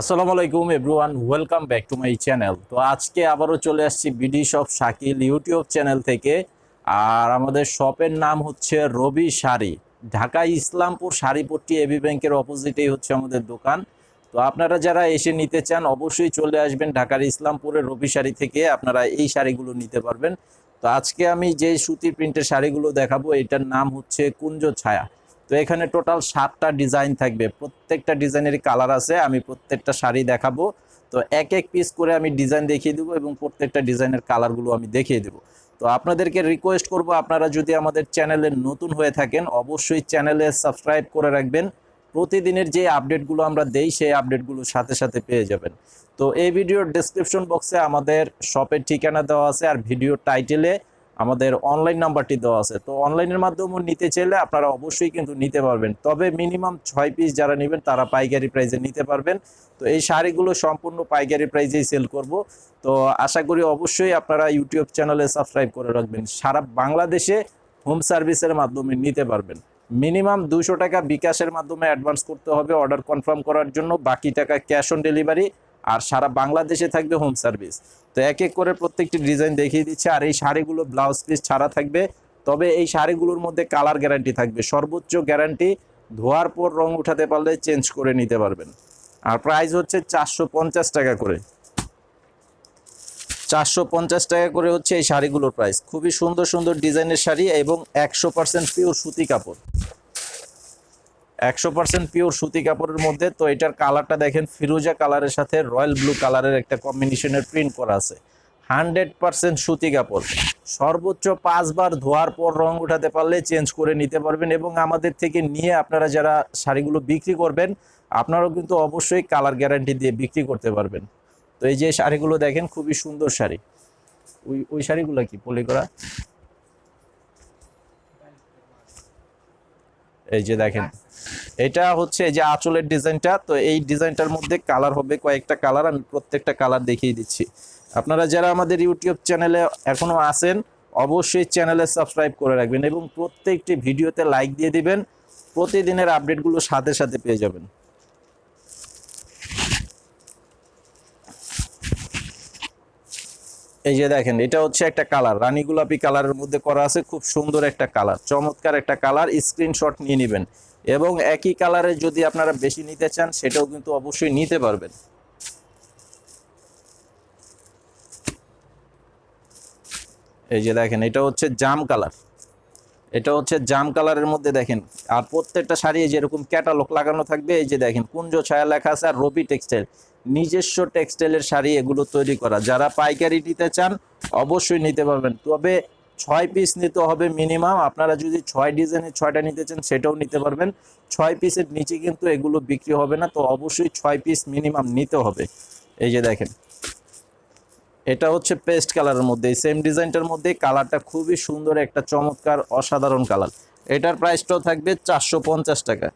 আসসালামু আলাইকুম everyone, welcome back to my channel. তো আজকে আবারও চলে আসছি BD shop Shakil YouTube channel থেকে। আর আমাদের শপের নাম হচ্ছে রবি শাড়ি। ঢাকা ইসলামপুর শাড়িপট্টি এবি ব্যাংকের অপোজিটেই হচ্ছে আমাদের দোকান। তো আপনারা যারা এসে নিতে চান, অবশ্যই চলে আসবেন ঢাকার ইসলামপুরের রবি শাড়ি থেকে। আপনারা এই শাড়িগুলো নিতে পারবেন। তো আজকে আমি যে সুতি প্রিন্টের শাড়িগুলো দেখাবো, এটার নাম হচ্ছে কুঞ্জ ছায়া। তো এখানে টোটাল সাতটা ডিজাইন থাকবে। প্রত্যেকটা ডিজাইনেরই কালার আছে, আমি প্রত্যেকটা শাড়ি দেখাবো। তো এক এক পিস করে আমি ডিজাইন দেখিয়ে দেবো এবং প্রত্যেকটা ডিজাইনের কালারগুলো আমি দেখিয়ে দেবো। তো আপনাদেরকে রিকোয়েস্ট করব, আপনারা যদি আমাদের চ্যানেলে নতুন হয়ে থাকেন, অবশ্যই চ্যানেলে সাবস্ক্রাইব করে রাখবেন। প্রতিদিনের যে আপডেটগুলো আমরা দেই, সেই আপডেটগুলো সাথে সাথে পেয়ে যাবেন। তো এই ভিডিওর ডেসক্রিপশন বক্সে আমাদের শপের ঠিকানা দেওয়া আছে আর ভিডিও টাইটেলে আমাদের অনলাইন নাম্বারটি দেওয়া আছে। তো অনলাইনের মাধ্যমে নিতে চাইলে আপনারা অবশ্যই কিন্তু নিতে পারবেন। তবে মিনিমাম ছয় পিস যারা নেবেন, তারা পাইকারি প্রাইজে নিতে পারবেন। তো এই শাড়িগুলো সম্পূর্ণ পাইকারি প্রাইজেই সেল করব। তো আশা করি অবশ্যই আপনারা ইউটিউব চ্যানেলে সাবস্ক্রাইব করে রাখবেন। সারা বাংলাদেশে হোম সার্ভিসের মাধ্যমে নিতে পারবেন। মিনিমাম দুশো টাকা বিকাশের মাধ্যমে অ্যাডভান্স করতে হবে। অর্ডার কনফার্ম করার জন্য বাকি টাকা ক্যাশ অন ডেলিভারি আর সারা বাংলাদেশে থাকবে হোম সার্ভিস তো এক এক করে প্রত্যেকটি ডিজাইন দেখিয়ে দিচ্ছে, আর এই শাড়িগুলো ব্লাউজ পিস ছাড়া থাকবে। তবে এই শাড়িগুলোর মধ্যে কালার গ্যারান্টি থাকবে। সর্বোচ্চ গ্যারান্টি ধোয়ার পর রং উঠাতে পারলে চেঞ্জ করে নিতে পারবেন। আর প্রাইস হচ্ছে চারশো পঞ্চাশ টাকা করে। চারশো পঞ্চাশ টাকা করে হচ্ছে এই শাড়িগুলোর প্রাইস খুবই সুন্দর সুন্দর ডিজাইনের শাড়ি এবং একশো পার্সেন্ট পিওর সুতি কাপড়। একশো পার্সেন্ট পিওর সুতি কাপড়ের মধ্যে। তো এটার কালারটা দেখেন, ফিরোজা কালারের সাথে রয়্যাল ব্লু কালারের একটা কম্বিনেশনের প্রিন্ট করা আছে। হান্ড্রেড পার্সেন্ট সুতি কাপড়। সর্বোচ্চ পাঁচবার ধোয়ার পর রং উঠাতে পারলে চেঞ্জ করে নিতে পারবেন এবং আমাদের থেকে নিয়ে আপনারা যারা শাড়িগুলো বিক্রি করবেন, আপনারাও কিন্তু অবশ্যই কালার গ্যারান্টি দিয়ে বিক্রি করতে পারবেন। তো এই যে শাড়িগুলো দেখেন, খুবই সুন্দর শাড়ি। ওই ওই শাড়িগুলো কি, পলি করা? এই যে দেখেন এটা হচ্ছে যে আঁচলের ডিজাইনটা, তো এই ডিজাইনটার মধ্যে কালার হবে কয়েকটা কালার, আমি প্রত্যেকটা কালার দেখিয়ে দিচ্ছি। আপনারা যারা আমাদের ইউটিউব চ্যানেলে এখনও আসেন অবশ্যই চ্যানেলে সাবস্ক্রাইব করে রাখবেন এবং প্রত্যেকটি ভিডিওতে লাইক দিয়ে দিবেন, প্রতিদিনের আপডেটগুলো সাথে সাথে পেয়ে যাবেন। এই যে দেখেন, এটা হচ্ছে একটা কালার, রানী গোলাপি কালারের মধ্যে করা আছে, খুব সুন্দর একটা কালার, চমৎকার একটা কালার, স্ক্রিনশট নিয়ে নেবেন। এবং একই কালারে যদি আপনারা বেশি নিতে চান, সেটাও কিন্তু অবশ্যই নিতে পারবেন। এই যে দেখেন, এটা হচ্ছে জাম কালার। এটা হচ্ছে জাম কালারের মধ্যে দেখেন, আর প্রত্যেকটা শাড়ি যেরকম ক্যাটালগ লাগানো থাকবে, এই যে দেখেন, কুঞ্জ ছায়া লেখা আছে আর রবি টেক্সটাইল নিজস্ব টেক্সটাইলের শাড়ি এগুলো তৈরি করা। যারা পাইকারি নিতে চান, অবশ্যই নিতে পারবেন। তবে ছয় পিস নিতে হবে মিনিমাম আপনারা যদি ছয় ডিজাইনের ছয়টা নিতে চান, সেটাও নিতে পারবেন। ছয় পিসের নিচে কিন্তু এগুলো বিক্রি হবে না, তো অবশ্যই ছয় পিস মিনিমাম নিতে হবে। এই যে দেখেন। এটা হচ্ছে পেস্ট কালারের মধ্যে। সেম ডিজাইনটার মধ্যে কালারটা খুবই সুন্দর, একটা চমৎকার, অসাধারণ কালার এটার প্রাইসটাও থাকবে চারশো পঞ্চাশ টাকা।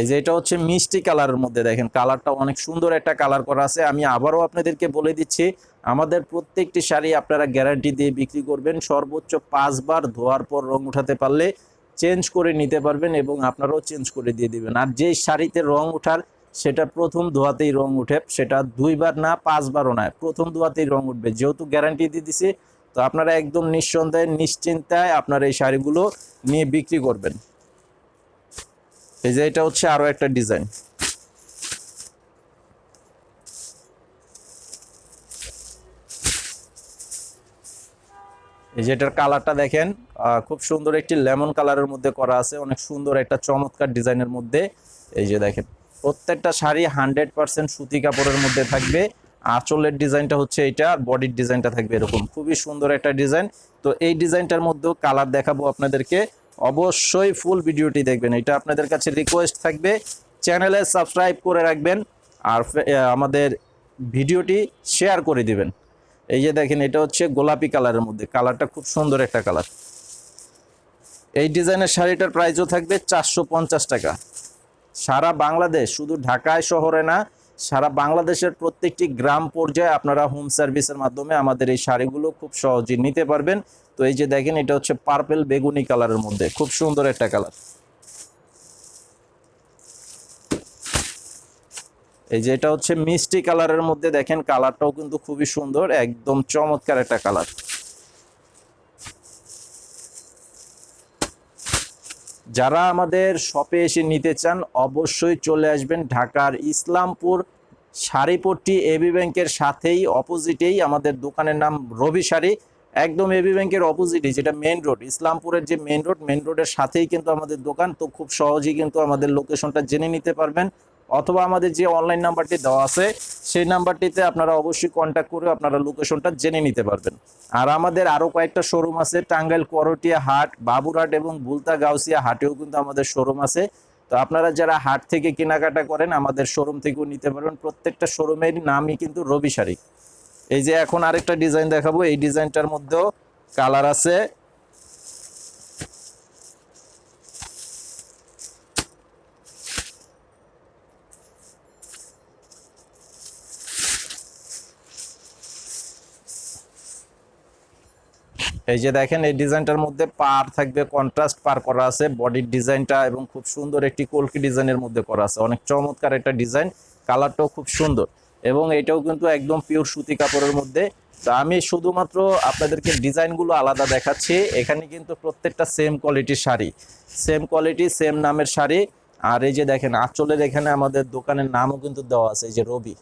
এই যে এটা হচ্ছে মিষ্টি কালারের মধ্যে দেখেন কালারটা অনেক সুন্দর একটা কালার করা আছে। আমি আবারও আপনাদেরকে বলে দিচ্ছি, আমাদের প্রত্যেকটি শাড়ি আপনারা গ্যারান্টি দিয়ে বিক্রি করবেন। সর্বোচ্চ পাঁচবার ধোয়ার পর রং উঠাতে পারলে চেঞ্জ করে নিতে পারবেন এবং আপনারাও চেঞ্জ করে দিয়ে দিবেন। আর যেই শাড়িতে রং উঠার, সেটা প্রথম ধোয়াতেই রং উঠে, সেটা দুইবার না, পাঁচবারও নয় প্রথম ধোয়াতেই রং উঠবে। যেহেতু গ্যারান্টি দিয়ে দিছি, তো আপনারা একদম নিঃসন্দেহে, নিশ্চিন্তায় আপনারা এই শাড়িগুলো নিয়ে বিক্রি করবেন। এই যে এটা হচ্ছে আরও একটা ডিজাইন। এই যে এটার কালারটা দেখেন খুব সুন্দর একটি লেমন কালারের মধ্যে করা আছে, অনেক সুন্দর একটা চমৎকার ডিজাইনের মধ্যে। এই যে দেখেন, প্রত্যেকটা শাড়ি হান্ড্রেড পার্সেন্ট সুতি কাপড়ের মধ্যে থাকবে। আঁচলের ডিজাইনটা হচ্ছে এইটা, আর বডির ডিজাইনটা থাকবে এরকম। খুবই সুন্দর একটা ডিজাইন। তো এই ডিজাইনটার মধ্যেও কালার দেখাবো আপনাদেরকে। অবশ্যই ফুল ভিডিওটি দেখবেন। এটা আপনাদের কাছে রিকোয়েস্ট থাকবে। চ্যানেলে সাবস্ক্রাইব করে রাখবেন আর আমাদের ভিডিওটি শেয়ার করে দিবেন। এই যে দেখেন, এটা হচ্ছে গোলাপি কালারের মধ্যে। কালারটা খুব সুন্দর একটা কালার এই ডিজাইনের শাড়িটার প্রাইসও থাকবে চারশো পঞ্চাশ টাকা। সারা বাংলাদেশ, শুধু ঢাকায় শহরে না সারা বাংলাদেশের প্রত্যেকটি গ্রাম পর্যায়ে আপনারা হোম সার্ভিসের মাধ্যমে আমাদের এই শাড়িগুলো খুব সহজে নিতে পারবেন। তো এই যে দেখেন, এটা হচ্ছে পার্পেল বেগুনি কালারের মধ্যে, খুব সুন্দর একটা কালার এই যে এটা হচ্ছে মিষ্টি কালারের মধ্যে দেখেন কালারটাও কিন্তু খুবই সুন্দর, একদম চমৎকার একটা কালার যারা আমাদের শপে এসে নিতে চান, অবশ্যই চলে আসবেন ঢাকার ইসলামপুর শাড়িপট্টি এবি ব্যাংকের সাথেই অপোজিটেই আমাদের দোকানের নাম রবি শাড়ি একদম এবি ব্যাংকের অপোজিটে যেটা মেন রোড ইসলামপুরের যে মেন রোড মেন রোডের সাথেই কিন্তু আমাদের দোকান। তো খুব সহজেই কিন্তু আমাদের লোকেশনটা জেনে নিতে পারবেন। অথবা আমাদের যে অনলাইন নাম্বারটি দেওয়া আছে, সেই নাম্বারটিতে আপনারা অবশ্যই কন্ট্যাক্ট করে আপনারা লোকেশনটা জেনে নিতে পারবেন। আর আমাদের আরও কয়েকটা শোরুম আছে, টাঙ্গাইল, করটিয়া হাট, বাবুরহাট এবং বুলতা গাউসিয়া হাটেও কিন্তু আমাদের শোরুম আছে। তো আপনারা যারা হাট থেকে কেনাকাটা করেন, আমাদের শোরুম থেকেও নিতে পারবেন। প্রত্যেকটা শোরুমের নামই কিন্তু রবি শাড়ি। এই যে এখন আরেকটা ডিজাইন দেখাবো, এই ডিজাইনটার মধ্যেও কালার আছে। এই যে দেখেন, এই ডিজাইনটার মধ্যে পার থাকবে কন্ট্রাস্ট পার করা আছে। বডির ডিজাইনটা এবং খুব সুন্দর একটি কলকি ডিজাইনের মধ্যে করা আছে। অনেক চমৎকার একটা ডিজাইন, কালারটাও খুব সুন্দর এবং এটাও কিন্তু একদম পিওর সুতি কাপড়ের মধ্যে। তো আমি শুধুমাত্র আপনাদেরকে ডিজাইনগুলো আলাদা দেখাচ্ছি। এখানে কিন্তু প্রত্যেকটা সেম কোয়ালিটির শাড়ি সেম কোয়ালিটি সেম নামের শাড়ি। আর এই যে দেখেন, আঁচলের এখানে আমাদের দোকানের নামও কিন্তু দেওয়া আছে, এই যে রবি।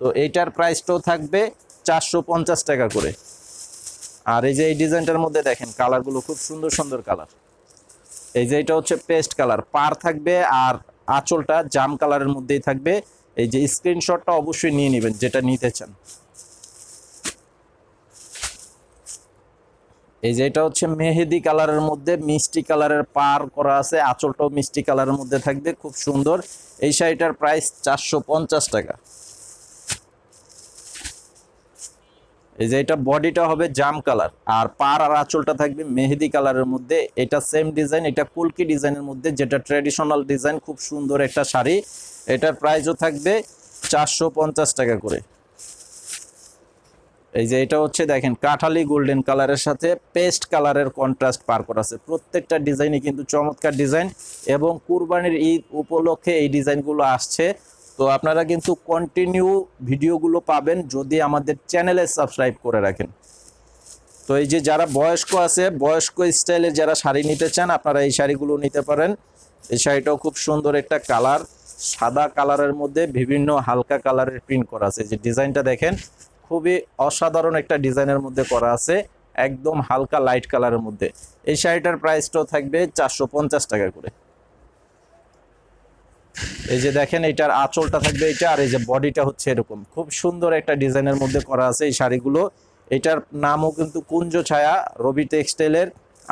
তো এইটার প্রাইসটাও থাকবে চারশো পঞ্চাশ টাকা করে। আর এই যে এই ডিজাইনটার মধ্যে দেখেন কালারগুলো খুব সুন্দর সুন্দর কালার এই যে এটা হচ্ছে পেস্ট কালার পার থাকবে আর আঁচলটা জাম কালারের মধ্যেই থাকবে। এই যে স্ক্রিনশটটা অবশ্যই নিয়ে নেবেন, যেটা নিতে চান। এই যে এটা হচ্ছে মেহেদি কালারের মধ্যে, মিষ্টি কালারের পার করা আছে, আঁচলটাও মিষ্টি কালারের মধ্যে থাকবে, খুব সুন্দর। এই শাড়িটার প্রাইস চারশো পঞ্চাশ টাকা। এই যে এটা বডিটা হবে জাম কালার, আর পার আর আঁচলটা থাকবে মেহেদি কালারের মধ্যে। এটা সেম ডিজাইন এটা কুলকি ডিজাইনের মধ্যে, যেটা ট্র্যাডিশনাল ডিজাইন খুব সুন্দর একটা শাড়ি। এটার প্রাইসও থাকবে চারশো পঞ্চাশ টাকা করে। এই যে এটা হচ্ছে, দেখেন, কাঠালি গোল্ডেন কালারের সাথে পেস্ট কালারের কন্ট্রাস্ট পার করা আছে। প্রত্যেকটা ডিজাইনই কিন্তু চমৎকার ডিজাইন এবং কুরবানির ঈদ উপলক্ষে এই ডিজাইনগুলো আসছে। তো আপনারা কিন্তু কন্টিনিউ ভিডিওগুলো পাবেন যদি আমাদের চ্যানেলে সাবস্ক্রাইব করে রাখেন। তো এই যে যারা বয়স্ক আছে, বয়স্ক স্টাইলে যারা শাড়ি নিতে চান, আপনারা এই শাড়িগুলো নিতে পারেন। এই শাড়িটাও খুব সুন্দর একটা কালার সাদা কালারের মধ্যে বিভিন্ন হালকা কালারের প্রিন্ট করা আছে। যে ডিজাইনটা দেখেন, খুবই অসাধারণ একটা ডিজাইনের মধ্যে করা আছে, একদম হালকা লাইট কালারের মধ্যে। এই শাড়িটার প্রাইসটাও থাকবে চারশো পঞ্চাশ টাকা করে। এই যে দেখেন এটার আঁচলটা থাকবে এটা আর এই যে বডিটা হচ্ছে এরকম। খুব সুন্দর একটা ডিজাইনের মধ্যে করা আছে এই শাড়িগুলো। এটার নামও কিন্তু কুঞ্জ ছায়া, রবি টেক্সটাইলের,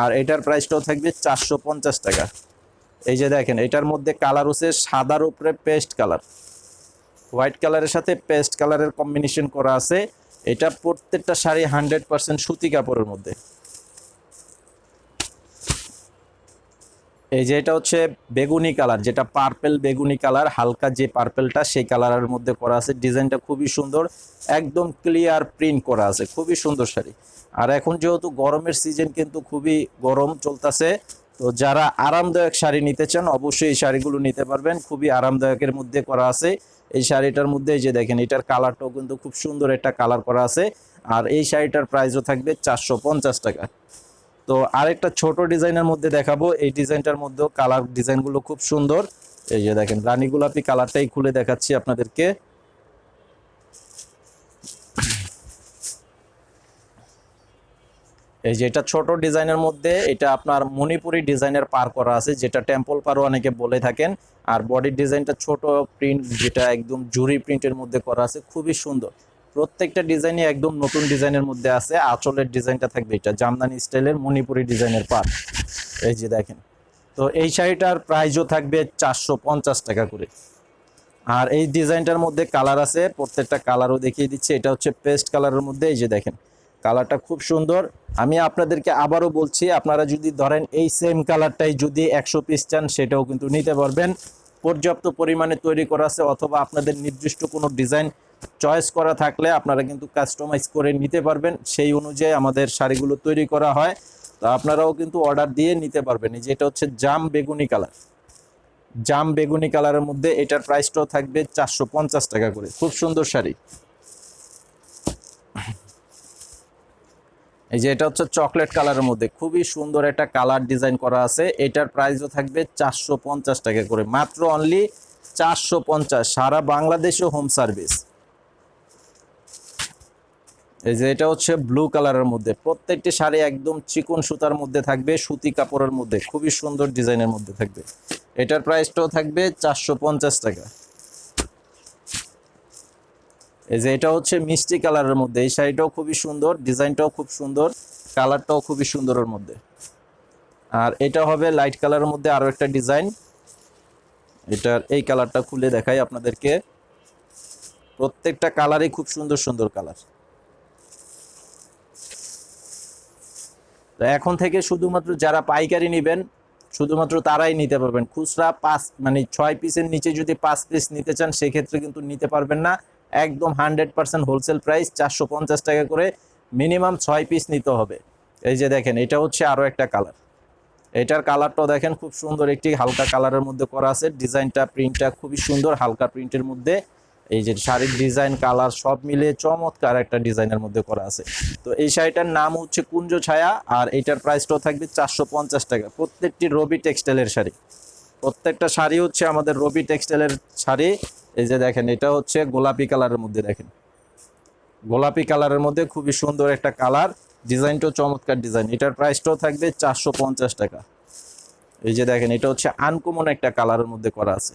আর এটার প্রাইসটাও থাকবে চারশো পঞ্চাশ টাকা। এই যে দেখেন, এটার মধ্যে কালার হচ্ছে সাদার উপরে পেস্ট কালার। হোয়াইট কালারের সাথে পেস্ট কালারের কম্বিনেশন করা আছে। এটা প্রত্যেকটা শাড়ি হান্ড্রেড পার্সেন্ট সুতি কাপড়ের মধ্যে। এই যে এটা হচ্ছে বেগুনি কালার, যেটা পার্পেল বেগুনি কালার, হালকা যে পার্পেলটা সেই কালারের মধ্যে করা আছে। ডিজাইনটা খুবই সুন্দর, একদম ক্লিয়ার প্রিন্ট করা আছে, খুবই সুন্দর শাড়ি। আর এখন যেহেতু গরমের সিজন কিন্তু খুবই গরম চলতেছে, তো যারা আরামদায়ক শাড়ি নিতে চান অবশ্যই এই শাড়িগুলো নিতে পারবেন। খুবই আরামদায়কের মধ্যে করা আছে। এই শাড়িটার মধ্যে যে দেখেন, এটার কালারটাও কিন্তু খুব সুন্দর একটা কালার করা আছে। আর এই শাড়িটার প্রাইসও থাকবে চারশো পঞ্চাশ টাকা। তো আরেকটা ছোট ডিজাইনের মধ্যে দেখাবো। এই ডিজাইনটার মধ্যেও কালার ডিজাইনগুলো খুব সুন্দর। এই যে দেখেন, রানী গোলাপি কালারটাই খুলে দেখাচ্ছি আপনাদেরকে। এই যে এটা ছোট ডিজাইনের মধ্যে, এটা আপনার মণিপুরি ডিজাইনের পার করা আছে, যেটা টেম্পল পারও অনেকে বলে থাকেন। আর বডির ডিজাইনটা ছোট প্রিন্ট যেটা একদম জুরি প্রিন্টের মধ্যে করা আছে, খুবই সুন্দর। প্রত্যেকটা ডিজাইনই একদম নতুন ডিজাইনের মধ্যে আছে। আঁচলের ডিজাইনটা থাকবে এটা, জামদানি স্টাইলের মণিপুরি ডিজাইনের পার এই যে দেখেন, তো এই শাড়িটার প্রাইসও থাকবে চারশো পঞ্চাশ টাকা করে। আর এই ডিজাইনটার মধ্যে কালার আছে, প্রত্যেকটা কালারও দেখিয়ে দিচ্ছে। এটা হচ্ছে পেস্ট কালারের মধ্যে, এই যে দেখেন, কালারটা খুব সুন্দর। আমি আপনাদেরকে আবারও বলছি, আপনারা যদি ধরেন এই সেম কালারটাই যদি একশো পিস চান, সেটাও কিন্তু নিতে পারবেন। পর্যাপ্ত পরিমাণে তৈরি করা আছে, অথবা আপনাদের নির্দিষ্ট কোনো ডিজাইন চয়েস করা থাকলে আপনারা কিন্তু কাস্টমাইজ করে নিতে পারবেন। সেই অনুযায়ী আমাদের শাড়িগুলো তৈরি করা হয়। তো আপনারাও কিন্তু অর্ডার দিয়ে নিতে পারবেন। এই যে এটা হচ্ছে জাম বেগুনি কালার। জাম বেগুনি কালারের মধ্যে এটার প্রাইসটাও থাকবে চারশো পঞ্চাশ টাকা করে। খুব সুন্দর শাড়ি। এই যে এটা হচ্ছে চকলেট কালারের মধ্যে। খুবই সুন্দর একটা কালার ডিজাইন করা আছে। এটার প্রাইসও থাকবে চারশো পঞ্চাশ টাকা করে। মাত্র অনলি চারশো পঞ্চাশ। সারা বাংলাদেশে হোম সার্ভিস এই যে এটা হচ্ছে ব্লু কালারের মধ্যে। প্রত্যেকটি শাড়ি একদম চিকন সুতার মধ্যে থাকবে, সুতি কাপড়ের মধ্যে। খুবই সুন্দর ডিজাইনের মধ্যে থাকবে। এটার প্রাইসটাও থাকবে চারশো পঞ্চাশ টাকা। এই যে এটা হচ্ছে মিষ্টি কালারের মধ্যে। এই শাড়িটাও খুবই সুন্দর ডিজাইনটাও খুব সুন্দর কালারটাও খুবই সুন্দরের মধ্যে। আর এটা হবে লাইট কালারের মধ্যে আরও একটা ডিজাইন এটার এই কালারটা খুলে দেখাই আপনাদেরকে। প্রত্যেকটা কালারই খুব সুন্দর সুন্দর কালার তো এখন থেকে শুধুমাত্র যারা পাইকারি নেবেন, শুধুমাত্র তারাই নিতে পারবেন। খুচরা পাঁচ মানে ছয় পিসের নিচে যদি পাঁচ পিস নিতে চান, সেক্ষেত্রে কিন্তু নিতে পারবেন না। একদম হান্ড্রেড পার্সেন্ট হোলসেল প্রাইস, চারশো পঞ্চাশ টাকা করে মিনিমাম ছয় পিস নিতে হবে। এই যে দেখেন, এটা হচ্ছে আরও একটা কালার। এটার কালারটাও দেখেন, খুব সুন্দর একটি হালকা কালারের মধ্যে করা আছে। ডিজাইনটা, প্রিন্টটা খুবই সুন্দর, হালকা প্রিন্টের মধ্যে। এই যে শাড়ির ডিজাইন কালার সব মিলে চমৎকার একটা ডিজাইনের মধ্যে করা আছে। তো এই শাড়িটার নাম হচ্ছে কুঞ্জ ছায়া আর এটার প্রাইসটাও থাকবে চারশো পঞ্চাশ টাকা। প্রত্যেকটি রবি টেক্সটাইলের শাড়ি। প্রত্যেকটা শাড়ি হচ্ছে আমাদের রবি টেক্সটাইলের শাড়ি। এই যে দেখেন, এটা হচ্ছে গোলাপি কালারের মধ্যে দেখেন। গোলাপি কালারের মধ্যে খুবই সুন্দর একটা কালার ডিজাইনটাও চমৎকার ডিজাইন এটার প্রাইসটাও থাকবে চারশো পঞ্চাশ টাকা। এই যে দেখেন, এটা হচ্ছে আনকমন একটা কালারের মধ্যে করা আছে।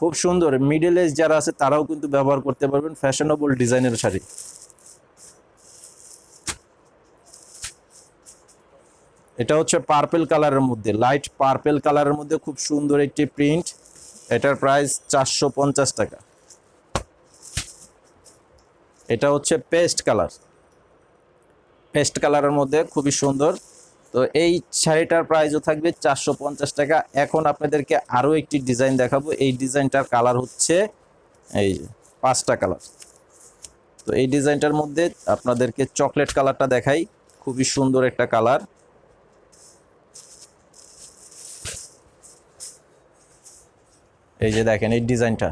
খুব সুন্দর। মিডল এজ যারা আছে, তারাও কিন্তু ব্যবহার করতে পারবেন ফ্যাশনেবল ডিজাইনের শাড়ি। এটা হচ্ছে পার্পেল কালারের মধ্যে লাইট পার্পেল কালারের মধ্যে খুব সুন্দর একটি প্রিন্ট এটার প্রাইস চারশো পঞ্চাশ টাকা। এটা হচ্ছে পেস্ট কালার পেস্ট কালারের মধ্যে খুবই সুন্দর। তো এই শাড়িটার প্রাইসও থাকবে চারশো পঞ্চাশ টাকা। এখন আপনাদেরকে আরও একটি ডিজাইন দেখাবো। এই ডিজাইনটার কালার হচ্ছে এই পাঁচটা কালার। তো এই ডিজাইনটার মধ্যে আপনাদেরকে চকলেট কালারটা দেখাই। খুবই সুন্দর একটা কালার। এই যে দেখেন, এই ডিজাইনটা।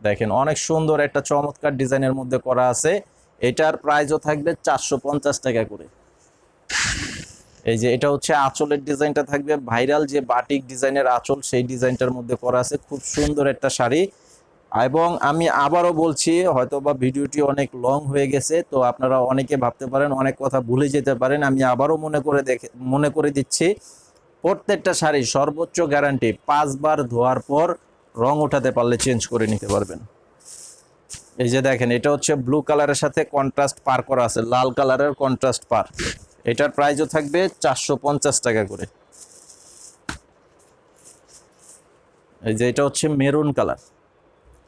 দেখেন, অনেক সুন্দর একটা চমৎকার ডিজাইনের মধ্যে করা আছে। এটার প্রাইসও থাকবে চারশো পঞ্চাশ টাকা করে। এই যে এটা হচ্ছে আঁচলের ডিজাইনটা থাকবে। ভাইরাল যে বাটিক ডিজাইনের আঁচল, সেই ডিজাইনটার মধ্যে করা আছে। খুব সুন্দর একটা শাড়ি। এবং আমি আবারও বলছি হয়তো বা ভিডিওটি অনেক লং হয়ে গেছে, তো আপনারা অনেকে ভাবতে পারেন, অনেক কথা ভুলে যেতে পারেন। আমি আবারও মনে করে দেখে, মনে করে দিচ্ছি, প্রত্যেকটা শাড়ি সর্বোচ্চ গ্যারান্টি পাঁচবার ধোয়ার পর রং ওঠাতে পারলে চেঞ্জ করে নিতে পারবেন। এই যে দেখেন, এটা হচ্ছে ব্লু কালারের সাথে কন্ট্রাস্ট পার করা আছে, লাল কালারের কন্ট্রাস্ট পার। এটার প্রাইসও থাকবে চারশো পঞ্চাশ টাকা করে। এই যে এটা হচ্ছে মেরুন কালার।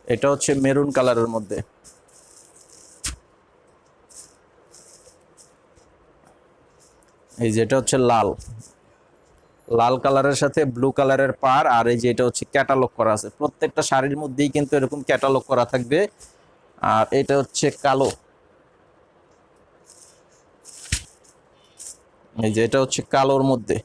এটা হচ্ছে মেরুন কালারের মধ্যে। এই যে এটা হচ্ছে লাল। লাল কালারের সাথে ব্লু কালারের পার আর এই যে এটা হচ্ছে ক্যাটালগ করা আছে। প্রত্যেকটা শাড়ির মধ্যেই কিন্তু এরকম ক্যাটালগ করা থাকবে। আর এটা হচ্ছে কালো। এই যে এটা হচ্ছে কালোর মধ্যে।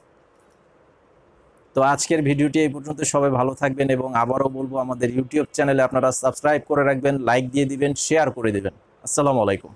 তো আজকের ভিডিওটি এই পর্যন্ত, সবাই ভালো থাকবেন এবং আবারও বলব, আমাদের ইউটিউব চ্যানেলে আপনারা সাবস্ক্রাইব করে রাখবেন, লাইক দিয়ে দিবেন, শেয়ার করে দিবেন। আসসালামু আলাইকুম।